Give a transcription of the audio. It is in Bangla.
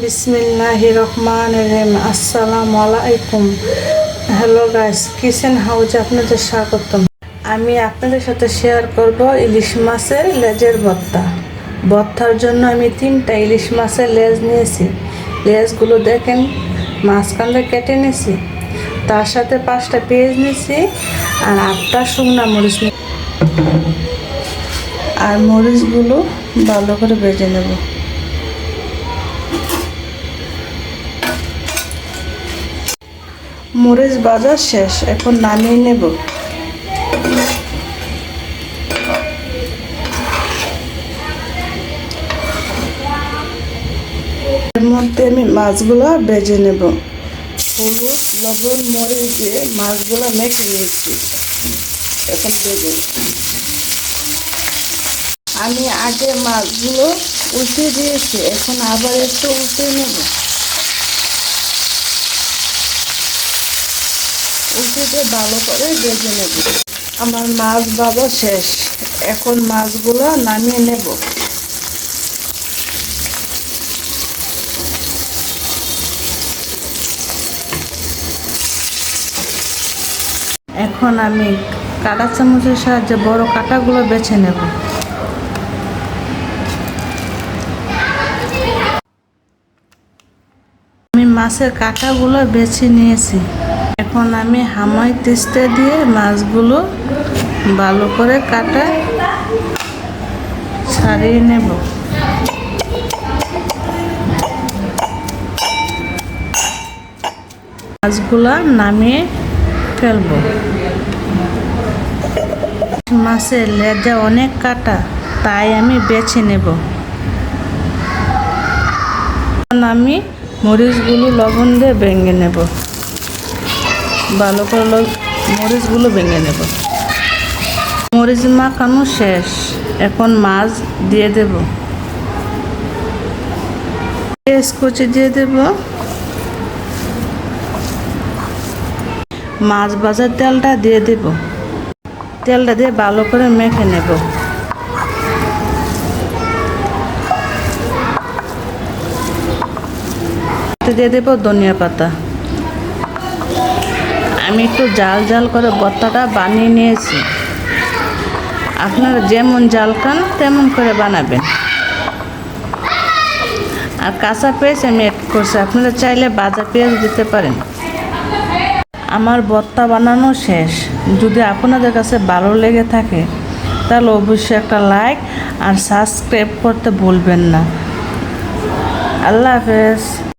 বিসমিল্লাহ রহমান রহিম আসসালামু আলাইকুম হ্যালো গাইস কিচেন হাউজে আপনাদের স্বাগতম। আমি আপনাদের সাথে শেয়ার করব ইলিশ মাছের লেজের ভর্তা। ভর্তার জন্য আমি তিনটা ইলিশ মাছের লেজ নিয়েছি। লেজগুলো দেখেন, মাঝখানটা কেটে নিয়েছি। তার সাথে পাঁচটা পেঁয়াজ নিয়েছি আর আটটা শুকনা মরিচ আর মরিচগুলো ভালো করে ভেজে নেব। মরিচ বাজার শেষ, এখন নামিয়ে নেব। এর মধ্যে আমি মাছগুলো বেজে নেব। হলুদ, লবণ, মরিচ দিয়ে মাছগুলো মেখে নিয়েছি এখন বেজে আমি আগে মাছগুলো উল্টে দিয়েছি, এখন আবার একটু উল্টে নেব। উল্টে ভালো করে ভেজে নেব। আমার মাছ বাবা শেষ। এখন মাছগুলো নামিয়ে নেব। এখন আমি কাটা চামচের সাহায্যে বড় কাটাগুলো বেছে নেব। আমি মাছের কাঁটাগুলো বেছে নিয়েছি। এখন আমি হামাই তিস্তে দিয়ে মাছগুলো ভালো করে কাটা ছাড়িয়ে নেব। মাছগুলো নামিয়ে ফেলব। মাছের লেজা অনেক কাটা, তাই আমি বেছে নেব। আমি মরিচগুলো লবণ দিয়ে ভেঙে নেব। ভালো করে মরিচগুলো ভেঙে নেব। মরিচ মাখানো শেষ। এখন মাছ দিয়ে দেব। পেঁয়াজ কুচি দিয়ে দেব। মাছ ভাজার তেলটা দিয়ে দেব। তেলটা দিয়ে ভালো করে মেখে নেব। দিয়ে দেব ধনিয়া পাতা। আমি একটু জাল জাল করে ভর্তাটা বানিয়ে নিয়েছি। আপনারা যেমন জাল খান, তেমন করে বানাবেন। আর কাঁচা পেঁয়াজ আমি অ্যাড করছি। আপনারা চাইলে বাজা পেঁয়াজ দিতে পারেন। আমার ভর্তা বানানো শেষ। যদি আপনাদের কাছে ভালো লেগে থাকে, তাহলে অবশ্যই একটা লাইক আর সাবস্ক্রাইব করতে ভুলবেন না। আল্লাহ হাফেজ।